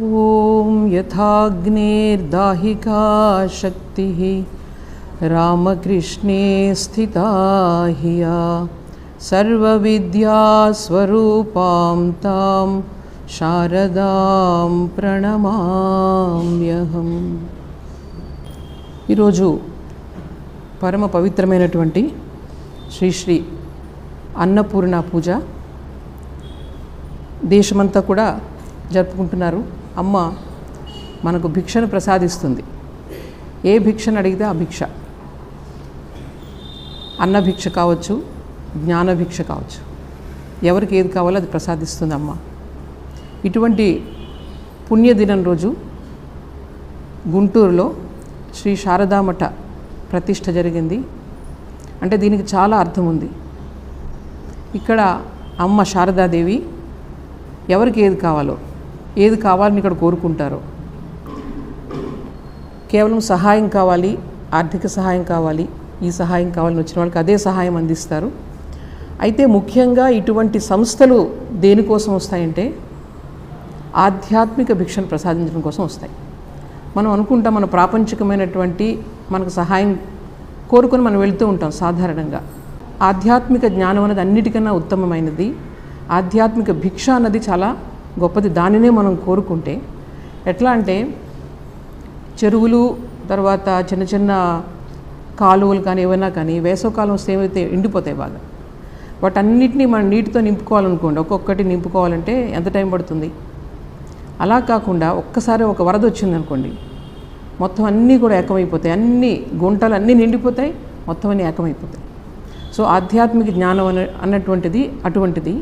ॐ यथाग्नेर्दाहिका शक्तिः रामकृष्णे स्थिता हि या सर्वविद्यास्वरूपां तां శారదాం ప్రణమామ్యహం ఈరోజు పరమ పవిత్రమైనటువంటి శ్రీ శ్రీ అన్నపూర్ణ పూజ దేశమంతా కూడా జరుపుకుంటున్నారు అమ్మ మనకు భిక్షను ప్రసాదిస్తుంది. ఏ భిక్షను అడిగితే ఆ భిక్ష. అన్న భిక్ష కావచ్చు జ్ఞాన భిక్ష కావచ్చు. ఎవరికి ఏది కావాలో అది ప్రసాదిస్తుంది అమ్మ. ఇటువంటి పుణ్యదినం రోజు గుంటూరులో శ్రీ శారదామఠ ప్రతిష్ట జరిగింది. అంటే దీనికి చాలా అర్థం ఉంది. ఇక్కడ అమ్మ శారదాదేవి ఎవరికి ఏది కావాలో ఏది కావాలని ఇక్కడ కోరుకుంటారో. కేవలం సహాయం కావాలి ఆర్థిక సహాయం కావాలి ఈ సహాయం కావాలని వచ్చిన వాళ్ళకి అదే సహాయం అందిస్తారు. అయితే ముఖ్యంగా ఇటువంటి సంస్థలు దేనికోసం వస్తాయంటే ఆధ్యాత్మిక భిక్షను ప్రసాదించడం కోసం వస్తాయి. మనం అనుకుంటాం మన ప్రాపంచికమైనటువంటి మనకు సహాయం కోరుకొని మనం వెళ్తూ ఉంటాం సాధారణంగా. ఆధ్యాత్మిక జ్ఞానం అనేది అన్నిటికన్నా ఉత్తమమైనది. ఆధ్యాత్మిక భిక్ష అన్నది చాలా గొప్పది. దానినే మనం కోరుకుంటే ఎట్లా అంటే చెరువులు తర్వాత చిన్న చిన్న కాలువలు కానీ ఏవైనా కానీ వేసవకాలం వస్తే ఏమైతే ఎండిపోతాయి బాగా. వాటన్నిటిని మనం నీటితో నింపుకోవాలనుకోండి. ఒక్కొక్కటి నింపుకోవాలంటే ఎంత టైం పడుతుంది? అలా కాకుండా ఒక్కసారి ఒక వరద వచ్చింది అనుకోండి మొత్తం అన్నీ కూడా ఏకమైపోతాయి. అన్ని గుంటలు అన్నీ నిండిపోతాయి మొత్తం అన్నీ ఏకమైపోతాయి. సో ఆధ్యాత్మిక జ్ఞానం అన్న అన్నటువంటిది అటువంటిది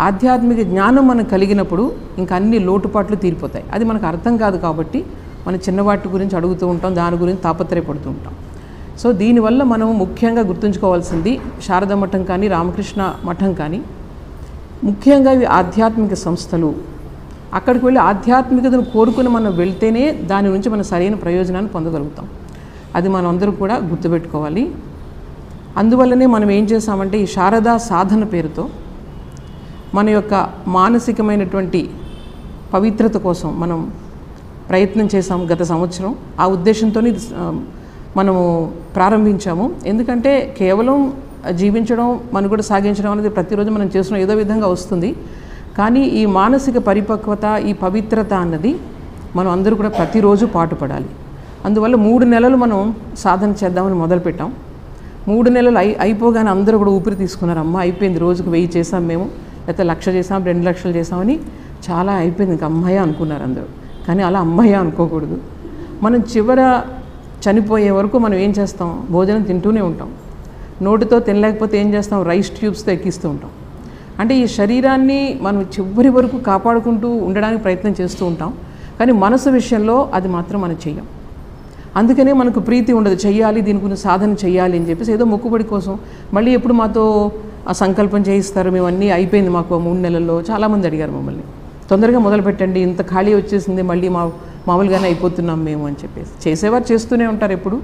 ఆధ్యాత్మిక జ్ఞానం మనకు కలిగినప్పుడు ఇంకా అన్ని లోటుపాట్లు తీరిపోతాయి. అది మనకు అర్థం కాదు కాబట్టి మన చిన్నవాటి గురించి అడుగుతూ ఉంటాం దాని గురించి తాపత్రయపడుతూ ఉంటాం. సో దీనివల్ల మనం ముఖ్యంగా గుర్తుంచుకోవాల్సింది శారద మఠం కానీ రామకృష్ణ మఠం కానీ ముఖ్యంగా ఇవి ఆధ్యాత్మిక సంస్థలు. అక్కడికి వెళ్ళి ఆధ్యాత్మికతను కోరుకుని మనం వెళ్తేనే దాని నుంచి మనం సరైన ప్రయోజనాన్ని పొందగలుగుతాం. అది మనం అందరూ కూడా గుర్తుపెట్టుకోవాలి. అందువల్లనే మనం ఏం చేసామంటే ఈ శారదా సాధన పేరుతో మన యొక్క మానసికమైనటువంటి పవిత్రత కోసం మనం ప్రయత్నం చేసాం గత సంవత్సరం. ఆ ఉద్దేశంతో మనము ప్రారంభించాము. ఎందుకంటే కేవలం జీవించడం మనుగడ సాగించడం అనేది ప్రతిరోజు మనం చేస్తున్న ఏదో విధంగా వస్తుంది. కానీ ఈ మానసిక పరిపక్వత ఈ పవిత్రత అన్నది మనం అందరూ కూడా ప్రతిరోజు పాటుపడాలి. అందువల్ల మూడు నెలలు మనం సాధన చేద్దామని మొదలుపెట్టాం. మూడు నెలలు అయి అయిపోగానే అందరూ కూడా ఊపిరి తీసుకున్నారు. అమ్మ అయిపోయింది రోజుకు వెయ్యి చేసాం మేము. లేకపోతే లక్ష చేసాం రెండు లక్షలు చేసామని చాలా అయిపోయింది. ఇంకా అమ్మాయి అనుకున్నారు అందరూ. కానీ అలా అమ్మాయి అనుకోకూడదు. మనం చివర చనిపోయే వరకు మనం ఏం చేస్తాం? భోజనం తింటూనే ఉంటాం. నోటితో తినలేకపోతే ఏం చేస్తాం? రైస్ ట్యూబ్స్తో ఎక్కిస్తూ ఉంటాం. అంటే ఈ శరీరాన్ని మనం చివరి వరకు కాపాడుకుంటూ ఉండడానికి ప్రయత్నం చేస్తూ ఉంటాం. కానీ మనసు విషయంలో అది మాత్రం మనం చెయ్యం. అందుకనే మనకు ప్రీతి ఉండదు. చెయ్యాలి దీని గురించి సాధన చెయ్యాలి అని చెప్పేసి ఏదో మొక్కుబడి కోసం మళ్ళీ ఎప్పుడు మాతో ఆ సంకల్పం చేయిస్తారు. మేము అన్నీ అయిపోయింది మాకు మూడు నెలల్లో. చాలామంది అడిగారు మమ్మల్ని. తొందరగా మొదలు పెట్టండి. ఇంత ఖాళీ వచ్చేసింది. మళ్ళీ మా మామూలుగానే అయిపోతున్నాం మేము అని చెప్పేసి. చేసేవారు చేస్తూనే ఉంటారు ఎప్పుడు.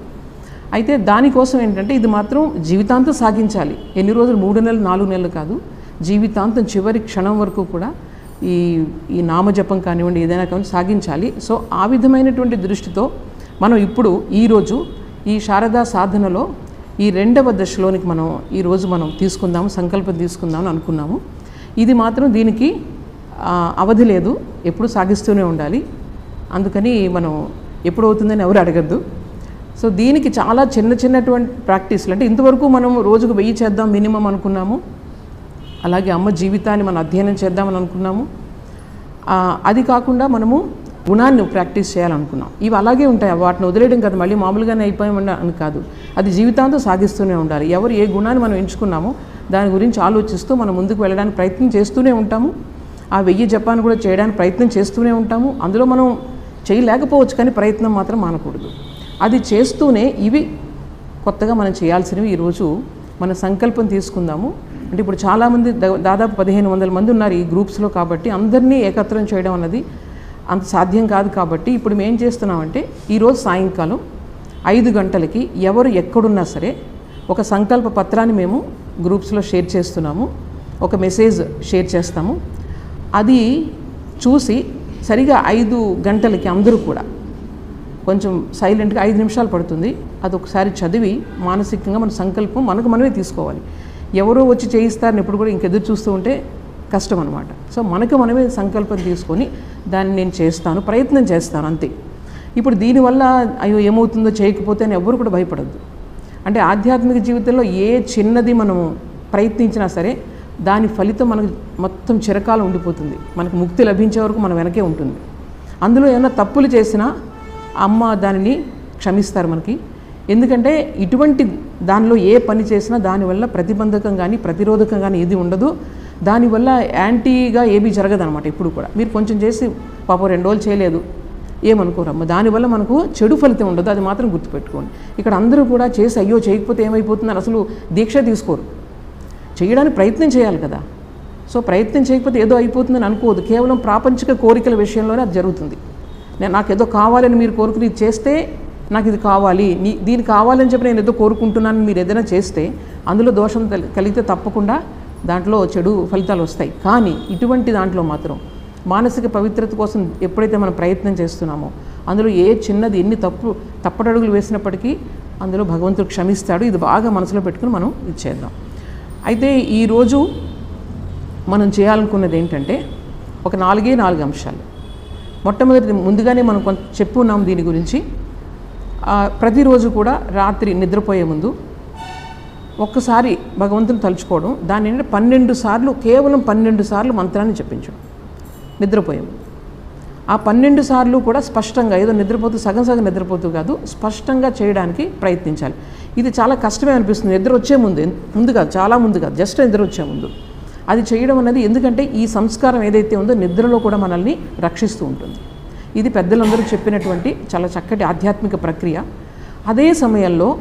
అయితే దానికోసం ఏంటంటే ఇది మాత్రం జీవితాంతం సాగించాలి. ఎన్ని రోజులు? మూడు నెలలు నాలుగు నెలలు కాదు. జీవితాంతం చివరి క్షణం వరకు కూడా ఈ ఈ నామజపం కానివ్వండి ఏదైనా కానివ్వండి సాగించాలి. సో ఆ విధమైనటువంటి దృష్టితో మనం ఇప్పుడు ఈరోజు ఈ శారదా సాధనలో ఈ రెండవ దశలోనికి మనం ఈరోజు మనం తీసుకుందాము సంకల్పం తీసుకుందామని అనుకున్నాము. ఇది మాత్రం దీనికి అవధి లేదు. ఎప్పుడు సాగిస్తూనే ఉండాలి. అందుకని మనం ఎప్పుడు అవుతుందని ఎవరు అడగద్దు. సో దీనికి చాలా చిన్న చిన్నటువంటి ప్రాక్టీస్లు. అంటే ఇంతవరకు మనం రోజుకు వెయ్యి చేద్దాం మినిమం అనుకున్నాము. అలాగే అమ్మ జీవితాన్ని మనం అధ్యయనం చేద్దామని అనుకున్నాము. అది కాకుండా మనము గుణాన్ని ప్రాక్టీస్ చేయాలనుకున్నాం. ఇవి అలాగే ఉంటాయి. వాటిని వదిలేయడం కాదు. మళ్ళీ మామూలుగానే అయిపోయామని అని కాదు. అది జీవితాంతం సాగిస్తూనే ఉండాలి. ఎవరు ఏ గుణాన్ని మనం ఎంచుకున్నామో దాని గురించి ఆలోచిస్తూ మనం ముందుకు వెళ్ళడానికి ప్రయత్నం చేస్తూనే ఉంటాము. ఆ వెయ్యి జపాన్ కూడా చేయడానికి ప్రయత్నం చేస్తూనే ఉంటాము. అందులో మనం చేయలేకపోవచ్చు కానీ ప్రయత్నం మాత్రం మానకూడదు. అది చేస్తూనే ఇవి కొత్తగా మనం చేయాల్సినవి ఈరోజు మన సంకల్పం తీసుకుందాము. అంటే ఇప్పుడు చాలామంది దాదాపు పదిహేను వందల మంది ఉన్నారు ఈ గ్రూప్స్లో కాబట్టి అందరినీ ఏకత్రం చేయడం అన్నది అంత సాధ్యం కాదు కాబట్టి ఇప్పుడు మేము ఏం చేస్తున్నామంటే ఈరోజు సాయంకాలం ఐదు గంటలకి ఎవరు ఎక్కడున్నా సరే ఒక సంకల్ప పత్రాన్ని మేము గ్రూప్స్లో షేర్ చేస్తున్నాము ఒక మెసేజ్ షేర్ చేస్తాము. అది చూసి సరిగా ఐదు గంటలకి అందరూ కూడా కొంచెం సైలెంట్గా ఐదు నిమిషాలు పడుతుంది. అది ఒకసారి చదివి మానసికంగా మన సంకల్పం మనకు మనమే తీసుకోవాలి. ఎవరో వచ్చి చేయిస్తారని ఎప్పుడు కూడా ఇంకెదురు చూస్తూ ఉంటే కష్టం అనమాట సో మనకు మనమే సంకల్పం తీసుకొని దాన్ని నేను చేస్తాను ప్రయత్నం చేస్తాను అంతే. ఇప్పుడు దీనివల్ల అయ్యో ఏమవుతుందో చేయకపోతే అని ఎవరు కూడా భయపడద్దు. అంటే ఆధ్యాత్మిక జీవితంలో ఏ చిన్నది మనము ప్రయత్నించినా సరే దాని ఫలితం మనకు మొత్తం చిరకాలం ఉండిపోతుంది. మనకు ముక్తి లభించే వరకు మన వెనకే ఉంటుంది. అందులో ఏమైనా తప్పులు చేసినా అమ్మ దానిని క్షమిస్తారు మనకి. ఎందుకంటే ఇటువంటి దానిలో ఏ పని చేసినా దానివల్ల ప్రతిబంధకం కానీ ప్రతిరోధకం కానీ ఏది ఉండదు. దానివల్ల యాంటీగా ఏమీ జరగదనమాట ఇప్పుడు కూడా. మీరు కొంచెం చేసి పాపం రెండు రోజులు చేయలేదు ఏమనుకోరమ్మ దానివల్ల మనకు చెడు ఫలితం ఉండదు అది మాత్రం గుర్తుపెట్టుకోండి. ఇక్కడ అందరూ కూడా చేసి అయ్యో చేయకపోతే ఏమైపోతుందని అసలు దీక్ష తీసుకోరు. చేయడానికి ప్రయత్నం చేయాలి కదా. సో ప్రయత్నం చేయకపోతే ఏదో అయిపోతుందని అనుకోవద్దు. కేవలం ప్రాపంచిక కోరికల విషయంలోనే అది జరుగుతుంది. నేను నాకు ఏదో కావాలని మీరు కోరుకుని ఇది చేస్తే నాకు ఇది కావాలి. నీ దీని కావాలని చెప్పి నేను ఏదో కోరుకుంటున్నాను మీరు ఏదైనా చేస్తే అందులో దోషం కలిగితే తప్పకుండా దాంట్లో చెడు ఫలితాలు వస్తాయి. కానీ ఇటువంటి దాంట్లో మాత్రం మానసిక పవిత్రత కోసం ఎప్పుడైతే మనం ప్రయత్నం చేస్తున్నామో అందులో ఏ చిన్నది ఎన్ని తప్పు తప్పటడుగులు వేసినప్పటికీ అందులో భగవంతుడు క్షమిస్తాడు. ఇది బాగా మనసులో పెట్టుకుని మనం ఇది చేద్దాం. అయితే ఈరోజు మనం చేయాలనుకున్నది ఏంటంటే ఒక నాలుగే నాలుగు అంశాలు. మొట్టమొదటి ముందుగానే మనం కొంత చెప్పున్నాం దీని గురించి. ప్రతిరోజు కూడా రాత్రి నిద్రపోయే ముందు ఒక్కసారి భగవంతుని తలుచుకోవడం దాని ఏంటంటే పన్నెండు సార్లు కేవలం పన్నెండు సార్లు మంత్రాన్ని చెప్పించడం నిద్రపోయాము. ఆ పన్నెండు సార్లు కూడా స్పష్టంగా ఏదో నిద్రపోతూ సగం సగం నిద్రపోతూ కాదు స్పష్టంగా చేయడానికి ప్రయత్నించాలి. ఇది చాలా కష్టమే అనిపిస్తుంది. నిద్ర వచ్చే ముందు ముందు కాదు చాలా ముందు కాదు జస్ట్ నిద్ర వచ్చే ముందు. అది చేయడం అనేది ఎందుకంటే ఈ సంస్కారం ఏదైతే ఉందో నిద్రలో కూడా మనల్ని రక్షిస్తూ ఉంటుంది. ఇది పెద్దలందరూ చెప్పినటువంటి చాలా చక్కటి ఆధ్యాత్మిక ప్రక్రియ. అదే సమయంలో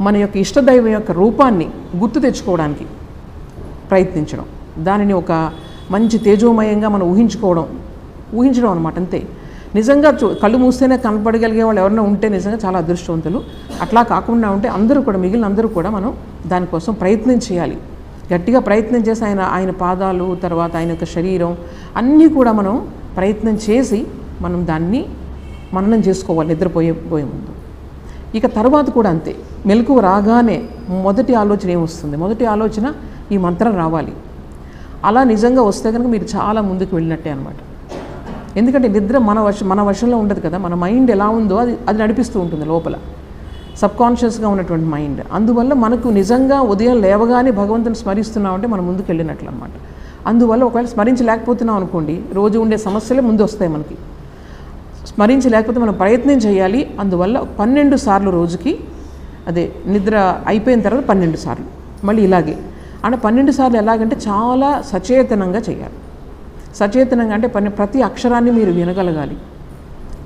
మన యొక్క ఇష్టదైవం యొక్క రూపాన్ని గుర్తు తెచ్చుకోవడానికి ప్రయత్నించడం. దానిని ఒక మంచి తేజోమయంగా మనం ఊహించుకోవడం ఊహించడం అనమాట అంతే. నిజంగా చూ కళ్ళు మూస్తేనే కనపడగలిగే వాళ్ళు ఎవరైనా ఉంటే నిజంగా చాలా అదృష్టవంతులు. అట్లా కాకుండా ఉంటే అందరూ కూడా మిగిలిన అందరూ కూడా మనం దానికోసం ప్రయత్నం చేయాలి. గట్టిగా ప్రయత్నం చేసి ఆయన ఆయన పాదాలు తర్వాత ఆయన యొక్క శరీరం అన్నీ కూడా మనం ప్రయత్నం చేసి మనం దాన్ని మననం చేసుకోవాలి నిద్రపోయే పోయే ముందు. ఇక తర్వాత కూడా అంతే. మెలకు రాగానే మొదటి ఆలోచన ఏమొస్తుంది? మొదటి ఆలోచన ఈ మంత్రం రావాలి. అలా నిజంగా వస్తే కనుక మీరు చాలా ముందుకు వెళ్ళినట్టే అనమాట ఎందుకంటే నిద్ర మన వశ మన వశంలో ఉండదు కదా. మన మైండ్ ఎలా ఉందో అది అది నడిపిస్తూ ఉంటుంది లోపల. సబ్కాన్షియస్గా ఉన్నటువంటి మైండ్. అందువల్ల మనకు నిజంగా ఉదయం లేవగానే భగవంతుని స్మరిస్తున్నామంటే మనం ముందుకు వెళ్ళినట్లు అనమాట అందువల్ల ఒకవేళ స్మరించలేకపోతున్నాం అనుకోండి రోజు ఉండే సమస్యలే ముందు వస్తాయి మనకి. స్మరించలేకపోతే మనం ప్రయత్నం చేయాలి. అందువల్ల పన్నెండు సార్లు రోజుకి అదే నిద్ర అయిపోయిన తర్వాత పన్నెండు సార్లు. మళ్ళీ ఇలాగే. అంటే పన్నెండు సార్లు ఎలాగంటే చాలా సచేతనంగా చేయాలి. సచేతనంగా అంటే పని ప్రతి అక్షరాన్ని మీరు వినగలగాలి.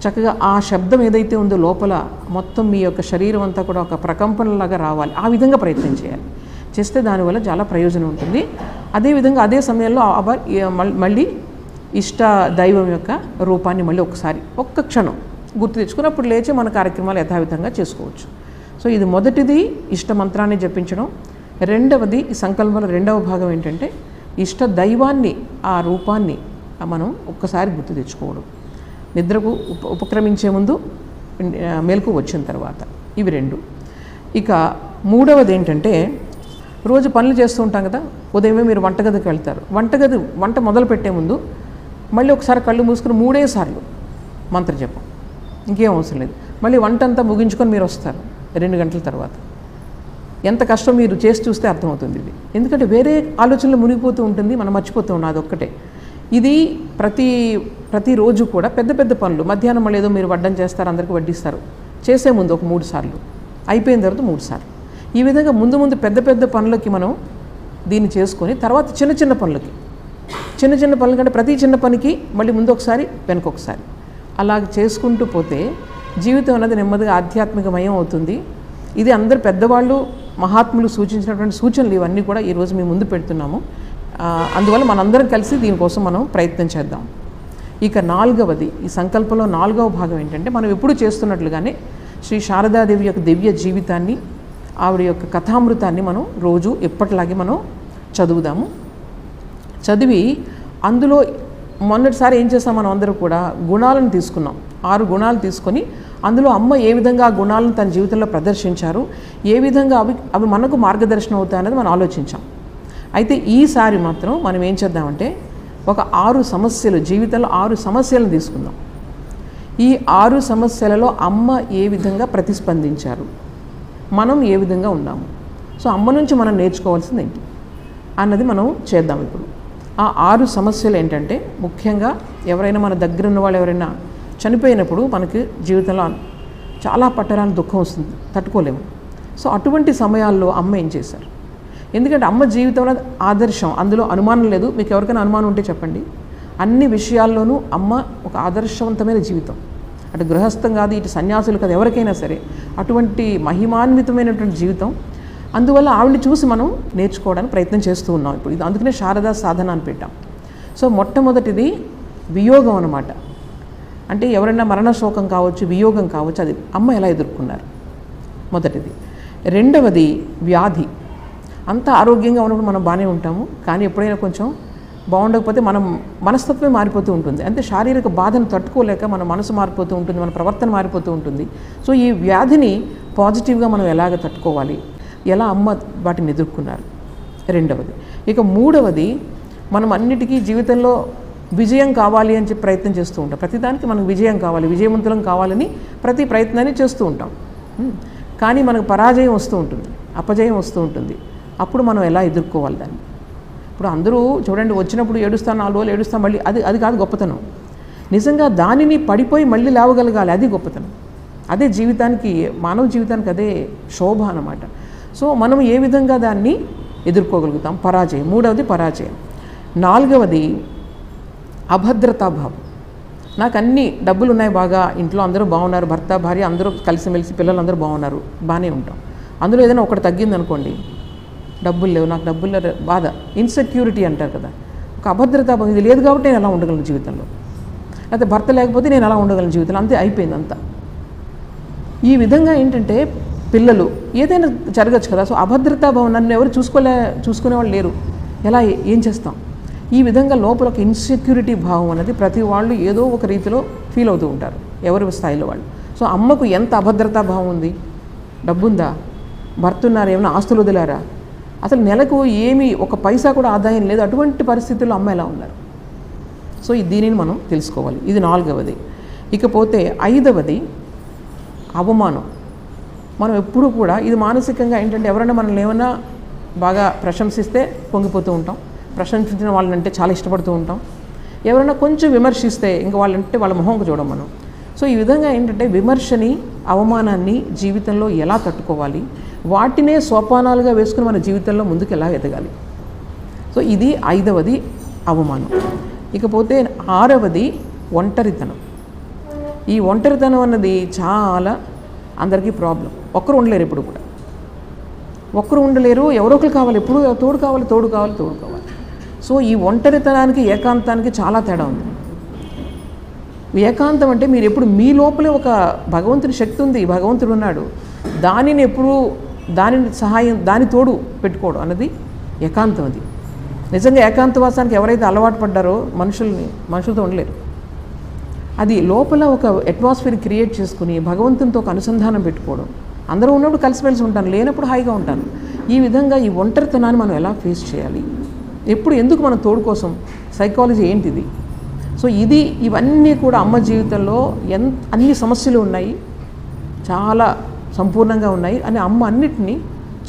చక్కగా ఆ శబ్దం ఏదైతే ఉందో లోపల మొత్తం మీ యొక్క శరీరం అంతా కూడా ఒక ప్రకంపనలాగా రావాలి. ఆ విధంగా ప్రయత్నం చేయాలి. చేస్తే దానివల్ల చాలా ప్రయోజనం ఉంటుంది. అదేవిధంగా అదే సమయంలో మళ్ళీ ఇష్ట దైవం యొక్క రూపాన్ని మళ్ళీ ఒకసారి ఒక్క క్షణం గుర్తు తెచ్చుకుని అప్పుడు లేచి మన కార్యక్రమాలు యథావిధంగా చేసుకోవచ్చు. సో ఇది మొదటిది ఇష్ట మంత్రాన్ని జపించడం. రెండవది ఈ సంకల్పంలో రెండవ భాగం ఏంటంటే ఇష్ట దైవాన్ని ఆ రూపాన్ని మనం ఒక్కసారి గుర్తు తెచ్చుకోవడం. నిద్రకు ఉప ఉపక్రమించే ముందు మెలకు వచ్చిన తర్వాత ఇవి రెండు. ఇక మూడవది ఏంటంటే రోజు పనులు చేస్తూ ఉంటాం కదా ఉదయమే మీరు వంటగదికి వెళ్తారు. వంటగది వంట మొదలు పెట్టే ముందు మళ్ళీ ఒకసారి కళ్ళు మూసుకుని మూడే సార్లు మంత్ర జపం. ఇంకేం అవసరం లేదు. మళ్ళీ వంట అంతా ముగించుకొని మీరు వస్తారు రెండు గంటల తర్వాత. ఎంత కష్టం మీరు చేసి చూస్తే అర్థమవుతుంది ఇది. ఎందుకంటే వేరే ఆలోచనలు మునిగిపోతూ ఉంటుంది మనం మర్చిపోతూ ఉన్నాం అదొక్కటే. ఇది ప్రతి ప్రతిరోజు కూడా పెద్ద పెద్ద పనులు. మధ్యాహ్నం మళ్ళీ ఏదో మీరు వడ్డం చేస్తారు అందరికీ వడ్డిస్తారు. చేసే ముందు ఒక మూడు సార్లు. అయిపోయిన తర్వాత మూడు సార్లు. ఈ విధంగా ముందు ముందు పెద్ద పెద్ద పనులకి మనం దీన్ని చేసుకొని తర్వాత చిన్న చిన్న పనులకి చిన్న చిన్న పనుల కంటే ప్రతి చిన్న పనికి మళ్ళీ ముందు ఒకసారి వెనకొకసారి అలా చేసుకుంటూ పోతే జీవితం అనేది నెమ్మదిగా ఆధ్యాత్మికమయం అవుతుంది. ఇది అందరు పెద్దవాళ్ళు మహాత్ములు సూచించినటువంటి సూచనలు ఇవన్నీ కూడా ఈరోజు మేము ముందు పెడుతున్నాము. అందువల్ల మనందరం కలిసి దీనికోసం మనం ప్రయత్నం చేద్దాం. ఇక నాలుగవది ఈ సంకల్పంలో నాలుగవ భాగం ఏంటంటే మనం ఎప్పుడు చేస్తున్నట్లుగానే శ్రీ శారదాదేవి యొక్క దివ్య జీవితాన్ని ఆవిడ యొక్క కథామృతాన్ని మనం రోజు ఎప్పటిలాగే మనం చదువుదాము. చదివి అందులో మొన్నటిసారి ఏం చేస్తాం మనం అందరూ కూడా? గుణాలను తీసుకున్నాం. ఆరు గుణాలు తీసుకొని అందులో అమ్మ ఏ విధంగా ఆ గుణాలను తన జీవితంలో ప్రదర్శించారు? ఏ విధంగా అవి అవి మనకు మార్గదర్శనం అవుతాయనేది మనం ఆలోచించాం. అయితే ఈసారి మాత్రం మనం ఏం చేద్దామంటే ఒక ఆరు సమస్యలు జీవితంలో ఆరు సమస్యలను తీసుకుందాం. ఈ ఆరు సమస్యలలో అమ్మ ఏ విధంగా ప్రతిస్పందించారు? మనం ఏ విధంగా ఉన్నాము? సో అమ్మ నుంచి మనం నేర్చుకోవాల్సింది ఏంటి? అన్నది మనం చేద్దాం ఇప్పుడు. ఆ ఆరు సమస్యలు ఏంటంటే ముఖ్యంగా ఎవరైనా మన దగ్గర ఉన్న వాళ్ళు ఎవరైనా చనిపోయినప్పుడు మనకి జీవితంలో చాలా పట్టరాని దుఃఖం వస్తుంది తట్టుకోలేము. సో అటువంటి సమయాల్లో అమ్మ ఏం చేశారు? ఎందుకంటే అమ్మ జీవితంలో ఆదర్శం అందులో అనుమానం లేదు. మీకు ఎవరికైనా అనుమానం ఉంటే చెప్పండి. అన్ని విషయాల్లోనూ అమ్మ ఒక ఆదర్శవంతమైన జీవితం. అటు గృహస్థం కాదు ఇటు సన్యాసులు కాదు ఎవరికైనా సరే అటువంటి మహిమాన్వితమైనటువంటి జీవితం అందువల్ల ఆవిడని చూసి మనం నేర్చుకోవడానికి ప్రయత్నం చేస్తూ ఉన్నాం ఇప్పుడు. ఇది అందుకనే శారదా సాధన అని పెట్టాం. సో మొట్టమొదటిది వియోగం అనమాట అంటే ఎవరైనా మరణ శోకం కావచ్చు వియోగం కావచ్చు అది అమ్మ ఎలా ఎదుర్కొన్నారు? మొదటిది. రెండవది వ్యాధి. అంత ఆరోగ్యంగా ఉన్నప్పుడు మనం బాగానే ఉంటాము కానీ ఎప్పుడైనా కొంచెం బాగుండకపోతే మనం మనస్తత్వమే మారిపోతూ ఉంటుంది. అంటే శారీరక బాధను తట్టుకోలేక మన మనసు మారిపోతూ ఉంటుంది మన ప్రవర్తన మారిపోతూ ఉంటుంది. సో ఈ వ్యాధిని పాజిటివ్గా మనం ఎలాగ తట్టుకోవాలి? ఎలా అమ్మ వాటిని ఎదుర్కొన్నారు? రెండవది. ఇక మూడవది మనం అన్నిటికీ జీవితంలో విజయం కావాలి అని చెప్పి ప్రయత్నం చేస్తూ ఉంటాం. ప్రతిదానికి మనకు విజయం కావాలి విజయవంతులం కావాలని ప్రతి ప్రయత్నాన్ని చేస్తూ ఉంటాం. కానీ మనకు పరాజయం వస్తూ ఉంటుంది అపజయం వస్తూ ఉంటుంది. అప్పుడు మనం ఎలా ఎదుర్కోవాలి దాన్ని? ఇప్పుడు అందరూ చూడండి వచ్చినప్పుడు ఏడుస్తాను నాలుగు రోజులు ఏడుస్తాం మళ్ళీ అది అది కాదు గొప్పతనం. నిజంగా దానిని పడిపోయి మళ్ళీ లేవగలగాలి అది గొప్పతనం. అదే జీవితానికి మానవ జీవితానికి అదే శోభ అన్నమాట. సో మనం ఏ విధంగా దాన్ని ఎదుర్కోగలుగుతాం? పరాజయం. మూడవది పరాజయం. నాలుగవది అభద్రతాభావం నాకు అన్ని డబ్బులు ఉన్నాయి బాగా ఇంట్లో అందరూ బాగున్నారు భర్త భార్య అందరూ కలిసిమెలిసి పిల్లలు అందరూ బాగున్నారు బాగానే ఉంటాం. అందులో ఏదైనా ఒకటి తగ్గింది అనుకోండి డబ్బులు లేవు. నాకు డబ్బులు బాధ. ఇన్సెక్యూరిటీ అంటారు కదా. ఒక అభద్రతాభావం ఇది లేదు కాబట్టి నేను ఎలా ఉండగలను జీవితంలో. అయితే భర్త లేకపోతే నేను ఎలా ఉండగలను జీవితంలో. అంతే అయిపోయింది అంతా. ఈ విధంగా ఏంటంటే పిల్లలు ఏదైనా జరగచ్చు కదా. సో అభద్రతా నన్ను ఎవరు చూసుకోలే చూసుకునే వాళ్ళు లేరు. ఎలా ఏం చేస్తాం? ఈ విధంగా లోపల ఒక ఇన్సెక్యూరిటీ భావం అనేది ప్రతి వాళ్ళు ఏదో ఒక రీతిలో ఫీల్ అవుతూ ఉంటారు ఎవరి స్థాయిలో వాళ్ళు. సో అమ్మకు ఎంత అభద్రతా భావం ఉంది? డబ్బుందా? భర్త ఉన్నారు ఏమైనా ఆస్తులు వదిలారా? అసలు నెలకు ఏమీ ఒక పైసా కూడా ఆదాయం లేదు. అటువంటి పరిస్థితుల్లో అమ్మ ఎలా ఉన్నారు? సో దీనిని మనం తెలుసుకోవాలి. ఇది నాలుగవది. ఇకపోతే ఐదవది అవమానం. మనం ఎప్పుడూ కూడా ఇది మానసికంగా ఏంటంటే ఎవరైనా మనల్ని ఏమైనా బాగా ప్రశంసిస్తే పొంగిపోతూ ఉంటాం. ప్రశంసించిన వాళ్ళంటే చాలా ఇష్టపడుతూ ఉంటాం. ఎవరైనా కొంచెం విమర్శిస్తే ఇంకా వాళ్ళంటే వాళ్ళ మొహంకు చూడం మనం. సో ఈ విధంగా ఏంటంటే విమర్శని అవమానాన్ని జీవితంలో ఎలా తట్టుకోవాలి? వాటినే సోపానాలుగా వేసుకుని మన జీవితంలో ముందుకు ఎలా ఎదగాలి? సో ఇది ఐదవది అవమానం. ఇకపోతే ఆరవది ఒంటరితనం. ఈ ఒంటరితనం అన్నది చాలా అందరికీ ప్రాబ్లం. ఒక్కరు ఉండలేరు ఇప్పుడు కూడా. ఒక్కరు ఉండలేరు ఎవరో ఒకరు కావాలి ఎప్పుడు తోడు కావాలి తోడు కావాలి తోడు కావాలి. సో ఈ ఒంటరితనానికి ఏకాంతానికి చాలా తేడా ఉంది. ఏకాంతం అంటే మీరు ఎప్పుడు మీ లోపలే ఒక భగవంతుని శక్తి ఉంది భగవంతుడు ఉన్నాడు. దానిని ఎప్పుడు దానిని సహాయం దాని తోడు పెట్టుకోవడం అన్నది ఏకాంతం అది. నిజంగా ఏకాంతవాసానికి ఎవరైతే అలవాటు పడ్డారో మనుషుల్ని మనుషులతో ఉండలేరు. అది లోపల ఒక అట్మాస్ఫియర్ క్రియేట్ చేసుకుని భగవంతునితో ఒక అనుసంధానం పెట్టుకోవడం. అందరూ ఉన్నప్పుడు కలిసిమెలిసి ఉంటాను లేనప్పుడు హాయిగా ఉంటాను. ఈ విధంగా ఈ ఒంటరితనాన్ని మనం ఎలా ఫేస్ చేయాలి? ఎప్పుడు ఎందుకు మన తోడు కోసం? సైకాలజీ ఏంటిది? సో ఇది ఇవన్నీ కూడా అమ్మ జీవితంలో ఎంత అన్ని సమస్యలు ఉన్నాయి. చాలా సంపూర్ణంగా ఉన్నాయి. అని అమ్మ అన్నిటినీ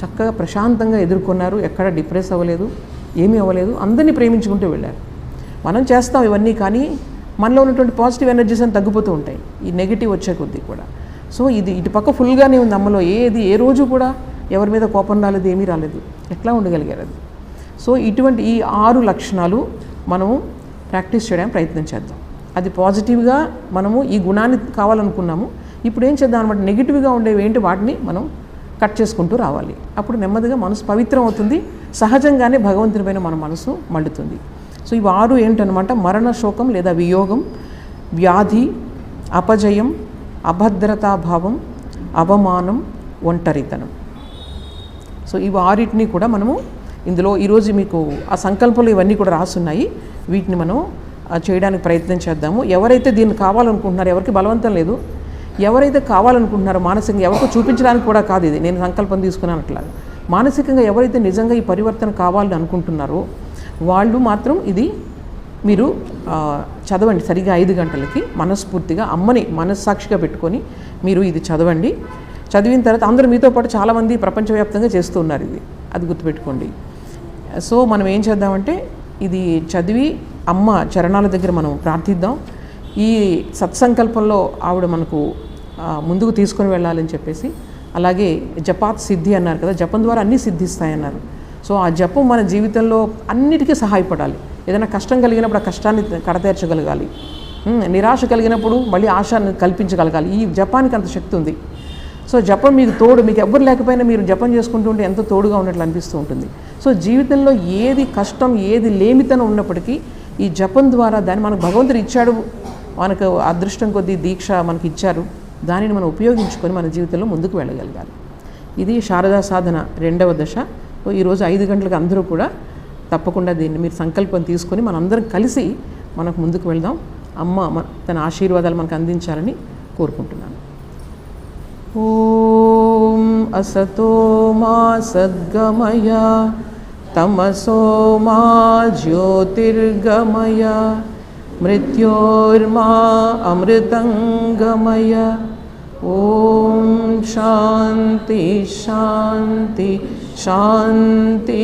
చక్కగా ప్రశాంతంగా ఎదుర్కొన్నారు. ఎక్కడ డిప్రెస్ అవ్వలేదు ఏమీ అవ్వలేదు. అందరినీ ప్రేమించుకుంటూ వెళ్ళారు. మనం చేస్తాం ఇవన్నీ కానీ మనలో ఉన్నటువంటి పాజిటివ్ ఎనర్జీస్ అని తగ్గిపోతూ ఉంటాయి. ఈ నెగిటివ్ వచ్చే కొద్దీ కూడా. సో ఇది ఇటు పక్క ఫుల్గానే ఉంది అమ్మలో. ఏది ఏ రోజు కూడా ఎవరి మీద కోపం రాలేదు ఏమీ రాలేదు. ఎట్లా ఉండగలిగారు అది? సో ఇటువంటి ఈ ఆరు లక్షణాలు మనము ప్రాక్టీస్ చేయడానికి ప్రయత్నం చేద్దాం. అది పాజిటివ్గా మనము ఈ గుణాన్ని కావాలనుకున్నాము. ఇప్పుడు ఏం చేద్దాం అనమాట నెగిటివ్గా ఉండేవి ఏంటి? వాటిని మనం కట్ చేసుకుంటూ రావాలి. అప్పుడు నెమ్మదిగా మనసు పవిత్రం అవుతుంది. సహజంగానే భగవంతుని పైన మన మనసు మళ్ళుతుంది సో ఇవి ఆరు ఏంటనమాట మరణ శోకం లేదా వియోగం వ్యాధి అపజయం అభద్రతాభావం అవమానం ఒంటరితనం. సో ఇవి ఆరిటిని కూడా మనము ఇందులో ఈరోజు మీకు ఆ సంకల్పాలు ఇవన్నీ కూడా రాసున్నాయి. వీటిని మనం చేయడానికి ప్రయత్నం చేద్దాము. ఎవరైతే దీన్ని కావాలనుకుంటున్నారో ఎవరికి బలవంతం లేదు. ఎవరైతే కావాలనుకుంటున్నారో మానసికంగా ఎవరికో చూపించడానికి కూడా కాదు ఇది. నేను సంకల్పం తీసుకున్నాను అట్లా మానసికంగా ఎవరైతే నిజంగా ఈ పరివర్తన కావాలని అనుకుంటున్నారో వాళ్ళు మాత్రం ఇది మీరు చదవండి సరిగా ఐదు గంటలకి మనస్ఫూర్తిగా అమ్మని మనస్సాక్షిగా పెట్టుకొని మీరు ఇది చదవండి. చదివిన తర్వాత అందరూ మీతో పాటు చాలామంది ప్రపంచవ్యాప్తంగా చేస్తూ ఉన్నారు ఇది. అది గుర్తుపెట్టుకోండి. సో మనం ఏం చేద్దామంటే ఇది చదివి అమ్మ చరణాల దగ్గర మనం ప్రార్థిద్దాం. ఈ సత్సంకల్పంలో ఆవిడ మనకు ముందుకు తీసుకొని వెళ్ళాలని చెప్పేసి అలాగే జపాత్ సిద్ధి అన్నారు కదా జపం ద్వారా అన్నీ సిద్ధిస్తాయన్నారు. సో ఆ జపం మన జీవితంలో అన్నిటికీ సహాయపడాలి. ఏదైనా కష్టం కలిగినప్పుడు ఆ కష్టాన్ని కడతేర్చగలగాలి. నిరాశ కలిగినప్పుడు మళ్ళీ ఆశాన్ని కల్పించగలగాలి. ఈ జపానికి అంత శక్తి ఉంది. సో జపం మీకు తోడు మీకు ఎవ్వరు లేకపోయినా మీరు జపం చేసుకుంటూ ఉంటే ఎంతో తోడుగా ఉన్నట్లు అనిపిస్తూ ఉంటుంది. సో జీవితంలో ఏది కష్టం ఏది లేమితనం ఉన్నప్పటికీ ఈ జపం ద్వారా దాన్ని మనకు భగవంతుడు ఇచ్చాడు. మనకు అదృష్టం కొద్దీ దీక్ష మనకి ఇచ్చారు. దానిని మనం ఉపయోగించుకొని మన జీవితంలో ముందుకు వెళ్ళగలగాలి. ఇది శారదా సాధన రెండవ దశ. ఈరోజు ఐదు గంటలకు అందరూ కూడా తప్పకుండా దీన్ని మీరు సంకల్పం తీసుకొని మనందరం కలిసి మనకు ముందుకు వెళ్దాం. అమ్మ తన ఆశీర్వాదాలు మనకు అందించాలని కోరుకుంటున్నాను. ఓం అసతో మా సద్గమయ తమసో మా జ్యోతిర్గమయ మృత్యోర్మా అమృతంగమయ. ఓం శాంతి శాంతి శాంతి.